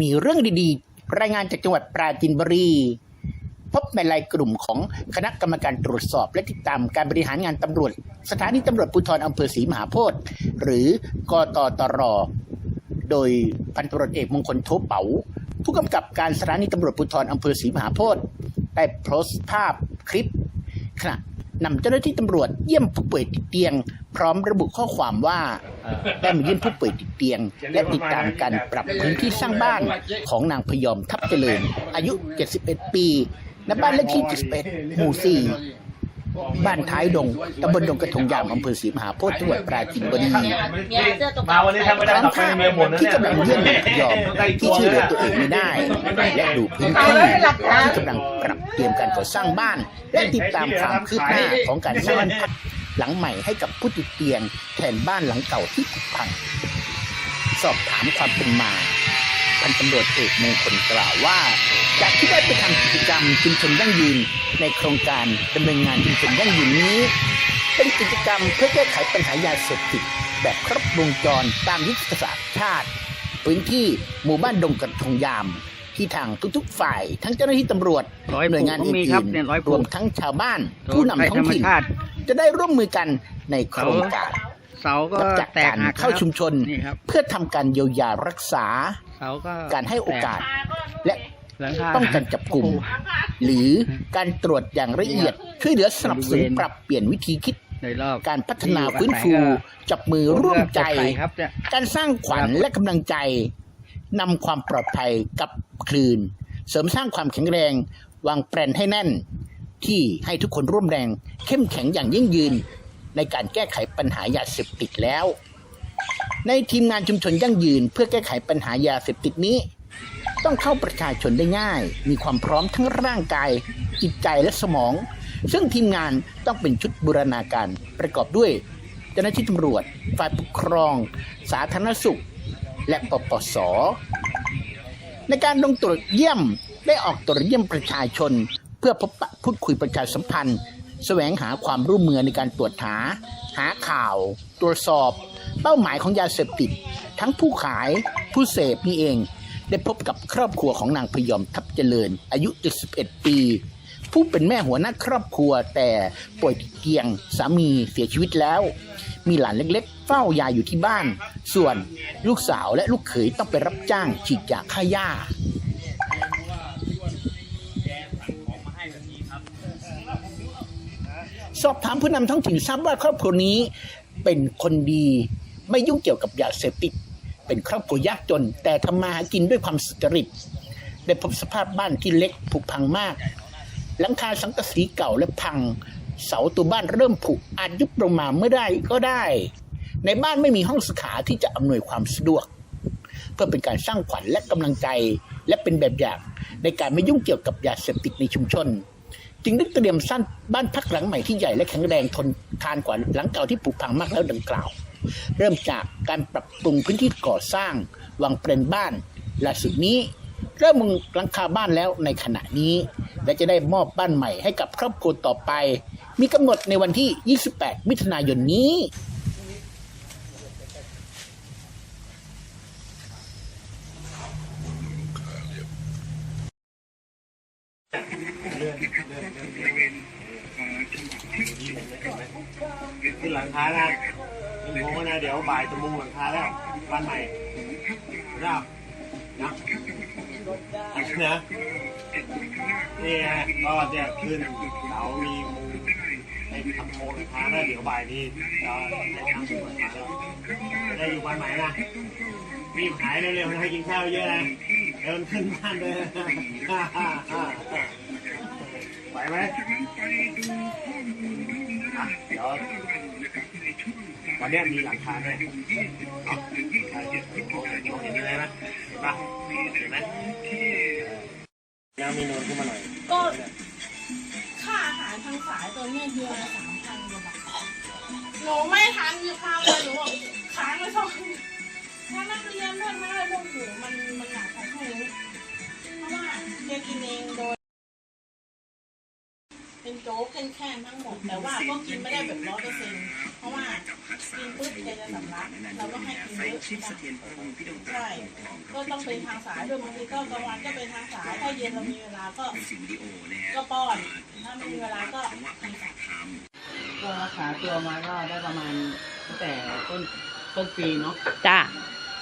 มีเรื่องดีๆ รายงานจากจังหวัดปราจีนบุรี พบในรายกลุ่มของคณะกรรมการตรวจสอบ และติดตามการบริหารงานตำรวจ สถานีตำรวจภูธรอำเภอศรีมหาโพธิ์หรือกตตร โดยพันตำรวจเอกมงคลโทเป๋า ผู้กำกับการสถานีตำรวจภูธรอำเภอศรีมหาโพธิ์ได้โพสต์ภาพคลิปขณะ นำเจ้าหน้าที่ตำรวจเยี่ยมผู้ป่วยติดเตียง พร้อมระบุข้อความว่าได้มาเยี่ยมผู้ป่วยติดเตียง และติดตามการปรับพื้นที่สร้างบ้านของนางพยอมทับเจริญ อายุ 71 ปีณบ้านเลขที่ 71 หมู่ 4บ้านท้ายดง ตำบลดงกระทงยามอำเภอศรีมหาโพธิ์จังหวัดปราจีนบุรีมาวันนี้ถ้าไม่ได้กลับไปเมียบ่นนะที่กำลังเยี่ยมพยอมที่ช่วยเหลือตัวเองไม่ได้ และดูพื้นที่ที่กำลังปรับ เตรียมการก่อสร้างบ้าน และติดตามความคืบหน้าของการสร้างบ้านพักหลังใหม่ให้กับผู้ติดเตียงแทนบ้านหลังเก่าที่ผุพัง สอบถามความเป็นมาพันตำรวจเอกมงคลกล่าวว่า จากที่ได้ไปทำกิจกรรมชุมชนยั่งยืน ในโครงการดำเนินงานชุมชนยั่งยืนนี้ เป็นกิจกรรมเพื่อแก้ไขปัญหายาเสพติดแบบครบวงจรตามยุทธศาสตร์ชาติ พื้นที่หมู่บ้านดงกระทงยาม ที่ทางทุกๆฝ่าย ทั้งเจ้าหน้าที่ตำรวจร้อยหน่วยงานปลูกก็มีอื่ครับนเนี่ยร้อยปๆลูรกวมทั้งชาวบ้าน ผู้นำท้องถิ่นธรรมชาติจะได้ร่วมมือกันในโครงการเสาก็จากแตกการหักเข้าชุมชนนี่ครับเพื่อทำการเยียวยารักษาเสาก็การให้โอกาส และหลังคาป้องกันจับกลุ่ม หรือการตรวจอย่างละเอียด ช่วยเหลือสนับสนุนปรับเปลี่ยนวิธีคิดในรอบการพัฒนาฟื้นฟู จับมือร่วมใจครับเนี่ยการสร้างขวัญและกำลังใจ นำความปลอดภัยกลับคืน เสริมสร้างความแข็งแรง วางแปลนให้แน่น ที่ให้ทุกคนร่วมแรง เข้มแข็งอย่างยิ่งยืน ในการแก้ไขปัญหายาเสพติดแล้ว ในทีมงานชุมชนยั่งยืน เพื่อแก้ไขปัญหายาเสพติดนี้ ต้องเข้าประชาชนได้ง่าย มีความพร้อมทั้งร่างกาย จิตใจและสมอง ซึ่งทีมงานต้องเป็นชุดบูรณาการประกอบด้วยเจ้าหน้าที่ตำรวจ ฝ่ายปกครอง สาธารณสุข และปปส ในการลงตรวจเยี่ยมได้ออกตรวจเยี่ยมประชาชน เพื่อพบปะพูดคุยประชาสัมพันธ์ แสวงหาความร่วมมือในการตรวจหา หาข่าว ตรวจสอบ เป้าหมายของยาเสพติด ทั้งผู้ขายผู้เสพนี่เอง ได้พบกับครอบครัวของนางพยอมทับเจริญ อายุ 71 ปี ผู้เป็นแม่หัวหน้าครอบครัวแต่ป่วยติดเตียงสามีเสียชีวิตแล้ว มีหลานเล็กๆ เฝ้ายายอยู่ที่บ้าน ส่วนลูกสาวและลูกเขยต้องไปรับจ้างฉีดยาฆ่าหญ้าสอบถามผู้นำท้องถิ่นทราบว่าครอบครัวนี้เป็นคนดีไม่ยุ่งเกี่ยวกับยาเสพติด เป็นครอบครัวยากจน แต่ทำมาหากินด้วยความสุจริต ได้พบสภาพบ้านที่เล็กผุพังมาก หลังคาสังกะสีเก่าและพัง เสาตัวบ้านเริ่มผุอาจยุบลงมาเมื่อได้ก็ได้ ในบ้านไม่มีห้องสุขาที่จะอำนวยความสะดวก เพื่อเป็นการสร้างขวัญและกำลังใจและเป็นแบบอย่างในการไม่ยุ่งเกี่ยวกับยาเสพติดในชุมชน จึงได้เตรียมสร้างบ้านพักหลังใหม่ที่ใหญ่และแข็งแรงทนทานกว่าหลังเก่าที่ผุพังมากแล้วดังกล่าว เริ่มจากการปรับปรุงพื้นที่ก่อสร้างวางเปลนบ้านล่าสุดนี้เริ่มมุงหลังคาบ้านแล้วในขณะนี้ และจะได้มอบบ้านใหม่ให้กับครอบครัวต่อไป มีกำหนดในวันที่ 28 มิถุนายนนี้ ขึ้นหลังคานะโมงนะ เดี๋ยวบ่ายจะมุงหลังคาแล้วบ้านใหม่รับนะนะนี่ฮะก็จะขึ้นเสามีมุ ทำโครงหลังคาแล้วเดี๋ยวบ่ายนี้จะได้ทำหลังคาแล้วได้อยู่บ้านใหม่นะรีบหายเร็วๆนะให้กินข้าวเยอะนะเดินขึ้นบ้านเลยไหวไหมเดี๋ยวตอนนี้มีหลังคาด้วยเนาะเห็นมองเห็นอะไรไหมเห็นปะเห็นไหมยังมีนูนขึ้นมาหน่อย ไม่ได้พวกหนูมันมันหนักของหนูเพราะว่าแกกินเองโดย เป็นโจ๊กแค่นๆทั้งหมด แต่ว่าก็กินไม่ได้แบบร้อยเปอร์เซ็นต์เพราะว่ากินปุ๊บแกจะสำลักเราก็ให้กินเยอะใช่ก็ต้องเป็นทางสายด้วยบางทีก็กลางวันก็เป็นทางสายถ้าเย็นเรามีเวลาก็ก็ป้อนถ้าไม่มีเวลาก็ทางสายก็รักษาตัวมาก็ได้ประมาณตั้งแต่ต้นต้นปีเนาะจ้า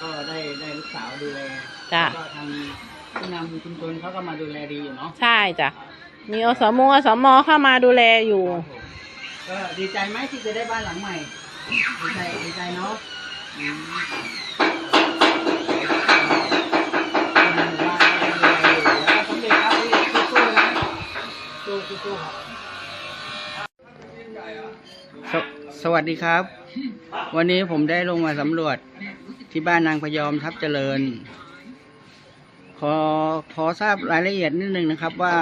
ก็ได้ได้ลูกสาวดูแลจ้ะ แล้วก็ทางผู้นำชุมชนเขาก็มาดูแลดีอยู่เนาะใช่จ้ะ มีอสมอสมเข้ามาดูแลอยู่ ครับผมก็ดีใจไหมที่จะได้บ้านหลังใหม่ ดีใจดีใจเนาะอืมคนในหมู่บ้านก็ดูแลอยู่แล้วก็สำเร็จครับพี่สู้ๆนะสู้สู้ๆครับ สวสวัสดีครับ วันนี้ผมได้ลงมาสำรวจ ที่บ้านนางพยอมทับเจริญ ขอขอทราบรายละเอียดนิดนึงนะครับว่า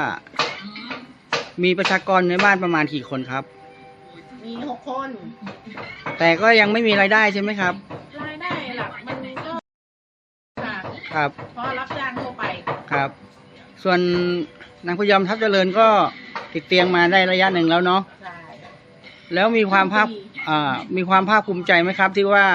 มีประชากรในบ้านประมาณกี่คนครับ มีหกคน แต่ก็ยังไม่มีรายได้ใช่ไหมครับ รายได้หลักมันก็ค่ะครับ เพราะรับจ้างทั่วไป ครับ ส่วนนางพยอมทับเจริญก็ติดเตียงมาได้ระยะหนึ่งแล้วเนาะ ใช่ แล้วมีความภาคอ่ามีความภาคภูมิใจไหมครับ ที่ว่า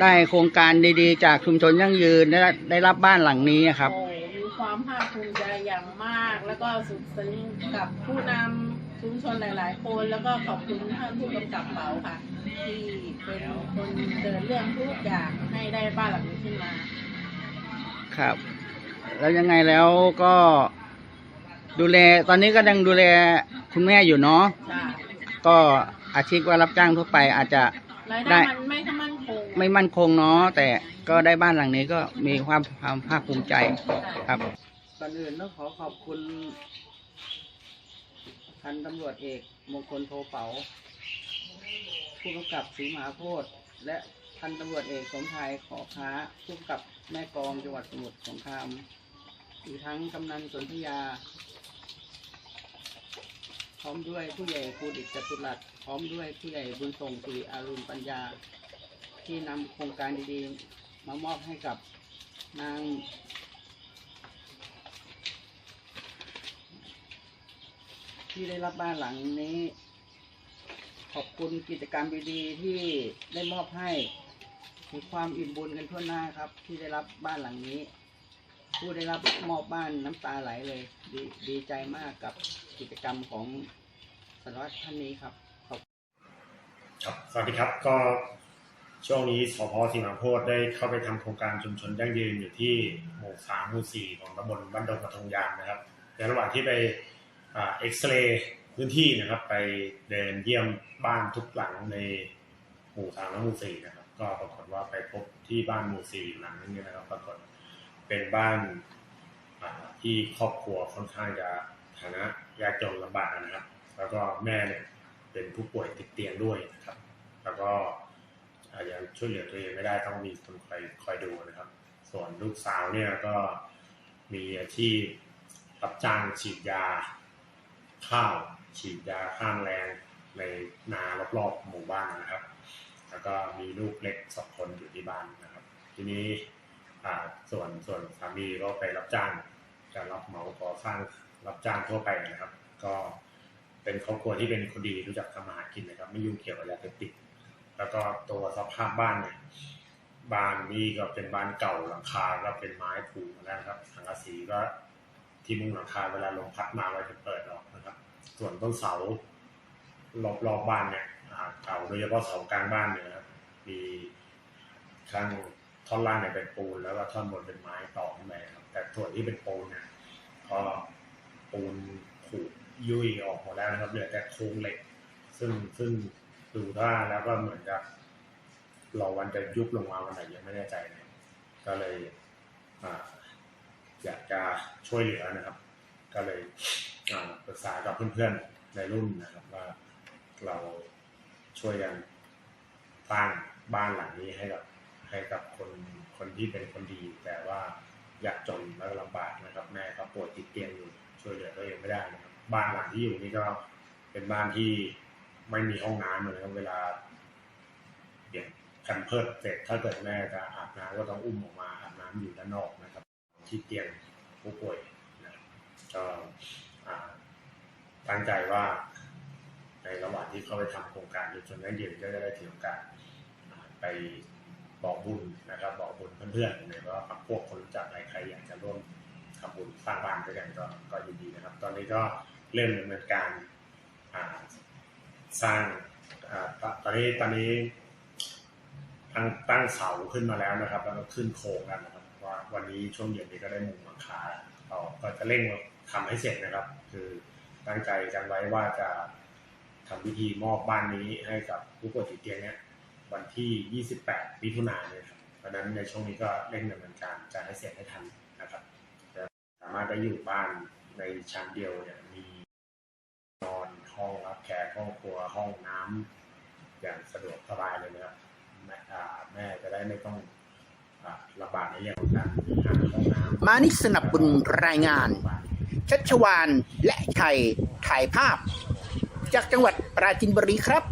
ได้โครงการดีๆ จากชุมชนยั่งยืนได้ได้รับบ้านหลังนี้อะครับ โอ้มีความภาคภูมิใจอย่างมาก แล้วก็สุดซึ้งกับผู้นำชุมชนหลาย ๆ คน แล้วก็ขอบคุณท่านผู้กำกับเป๋าค่ะ ที่เป็นคนเดินเรื่องทุกอย่างให้ได้บ้านหลังนี้ขึ้นมา ครับ แล้วยังไงแล้วก็ดูแลตอนนี้ก็ยังดูแลคุณแม่อยู่เนาะจ้ะก็อาชีพว่ารับจ้างทั่วไปอาจจะ รายได้ได้มันไม่ค่อยมั่นคง ไม่มั่นคงเนาะแต่ก็ได้บ้านหลังนี้ก็มีความความภาคภูมิใจครับก่อนอื่นต้องขอขอบคุณพันตำรวจเอกมงคลโทเป๋าผู้กำกับศรีมหาโพธิ์และพันตำรวจเอกสมชายขอค้าผู้กำกับแม่กองจังหวัดสมุทรสงครามอีกทั้งกำนันสนธยา พร้อมด้วยผู้ใหญ่คูดิษจตุรัสพร้อมด้วยผู้ใหญ่บุญส่งสุริอารุณปัญญา ที่นำโครงการดีๆ มามอบให้กับนางที่ได้รับบ้านหลังนี้ ขอบคุณกิจกรรมดีๆ ที่ได้มอบให้มีความอิ่มบุญกันทั่วหน้าครับ ที่ได้รับบ้านหลังนี้ ผู้ได้รับมอบบ้านน้ำตาไหลเลยดีดีใจมากกับกิจกรรมของสารวัตรท่านนี้ครับขอบครับ สวัสดีครับก็ ช่วงนี้สพสีมาโพธิ์ได้เข้าไปทำโครงการชุมชนยั่งยืนอยู่ที่หมู่สามหมู่สี่ของตำบลบ้านดงกระทงยางนะครับ ในระหว่างที่ไปเอ็กซเรย์พื้นที่นะครับ ไปเดินเยี่ยมบ้านทุกหลังในหมู่สามและหมู่สี่นะครับ ก็ปรากฏว่าไปพบที่บ้านหมู่สี่หลังนึงเนี่ยนะครับ ปรากฏเป็นบ้านที่ครอบครัวค่อนข้างจะฐานะยากจนลำบากนะครับ แล้วก็แม่เนี่ยเป็นผู้ป่วยติดเตียงด้วยนะครับ แล้วก็ อาจจะช่วยเหลือตัวเองไม่ได้ต้องมีคนคอยคอยดูนะครับ ส่วนลูกสาวเนี่ยก็มีอาชีพรับจ้างฉีดยา ข้าวฉีดยาข้ามแรงในนารอบๆหมู่บ้านนะครับ แล้วก็มีลูกเล็กสองคนอยู่ที่บ้านนะครับ ทีนี้ส่วนส่วนสามีก็ไปรับจ้างจะรับเหมาก่อสร้างรับจ้างทั่วไปนะครับ ก็เป็นครอบครัวที่เป็นคนดีรู้จักทำมาหากินนะครับ ไม่ยุ่งเกี่ยวกับยาเสพติด แล้วก็ตัวสภาพบ้านเนี่ยบ้านนี่ก็เป็นบ้านเก่าหลังคาก็เป็นไม้ผูกมาแล้วนะครับสังกะสีก็ที่มุงหลังคาเวลาลมพัดมาเราจะเปิดออกนะครับ ส่วนต้นเสารอบรอบบ้านเนี่ยเก่าโดยเฉพาะเสากลางบ้านเนี่ยนะครับมีข้างท่อนล่างเนี่ยเป็นปูนแล้วก็ท่อนบนเป็นไม้ต่อขึ้นไปครับ แต่ส่วนที่เป็นปูนเนี่ยก็ปูนขูดยุ่ยออกหมดแล้วนะครับเหลือแต่โครงเหล็ก ซึ่งซึ่ง ดูท่าแล้วก็เหมือนกับรอวันจะยุบลงมาวันไหนยังไม่แน่ใจนะก็เลยออยากจะช่วยเหลือนะครับ ก็เลยปรึกษากับเพื่อนๆในรุ่นนะครับว่าเราช่วยกันสร้างบ้านหลังนี้ให้กับให้กับคนคนที่เป็นคนดี แต่ว่าอยากจนและลำบากนะครับ แม่ก็ป่วยติดเตียงอยู่ช่วยเหลือตัวเองไม่ได้นะครับบ้านหลังที่อยู่นี่ก็เป็นบ้านที่ ไม่มีห้องน้ำเลยเวลาเปลี่ยนแคันเพิดเสร็จถ้าเกิดแม่จะอาบน้ำก็ต้องอุ้มออกมาอาบน้ำอยู่ด้านนอกนะครับ ที่เตียงผู้ป่วยนะครับก็ตั้งใจว่าในระหว่างที่เข้าไปทำโครงการชุมชนยั่งยืนก็จะได้ถือโอกาสไปบอกบุญนะครับ บอกบุญเพื่อนๆหรือว่าพวกคนรู้จักใครใครอยากจะร่วมทำบุญสร้างบ้านด้วยกันก็ก็ยินดีนะครับ ตอนนี้ก็เริ่มดำเนินการอ่า สร้างตอนนี้ตอนนี้ตั้งตั้งเสาขึ้นมาแล้วนะครับ แล้วก็ขึ้นโครงกันนะครับว่าวันนี้ช่วงเย็นนี้ก็ได้มุงหลังคาเราก็จะเร่งทำให้เสร็จนะครับ คือตั้งใจกันไว้ว่าจะทำพิธีมอบบ้านนี้ให้กับผู้ป่วยติดเตียงเนี่ยวันที่ 28มิถุนายนเลยครับเพราะนั้นในช่วงนี้ก็เร่งดำเนินการจะให้เสร็จให้ทันนะครับสามารถได้อยู่บ้านในชั้นเดียวเนี่ยมี ห้องรับแขกห้องครัวห้องน้ำ อย่างสะดวกสบายเลยนะครับแม่แม่จะได้ไม่ต้องอาลำบากในเรื่องของการหาห้องน้ำมานิสนับบุญรายงาน ชัชวานและไทยถ่ายภาพ จากจังหวัดปราจินบุรีครับ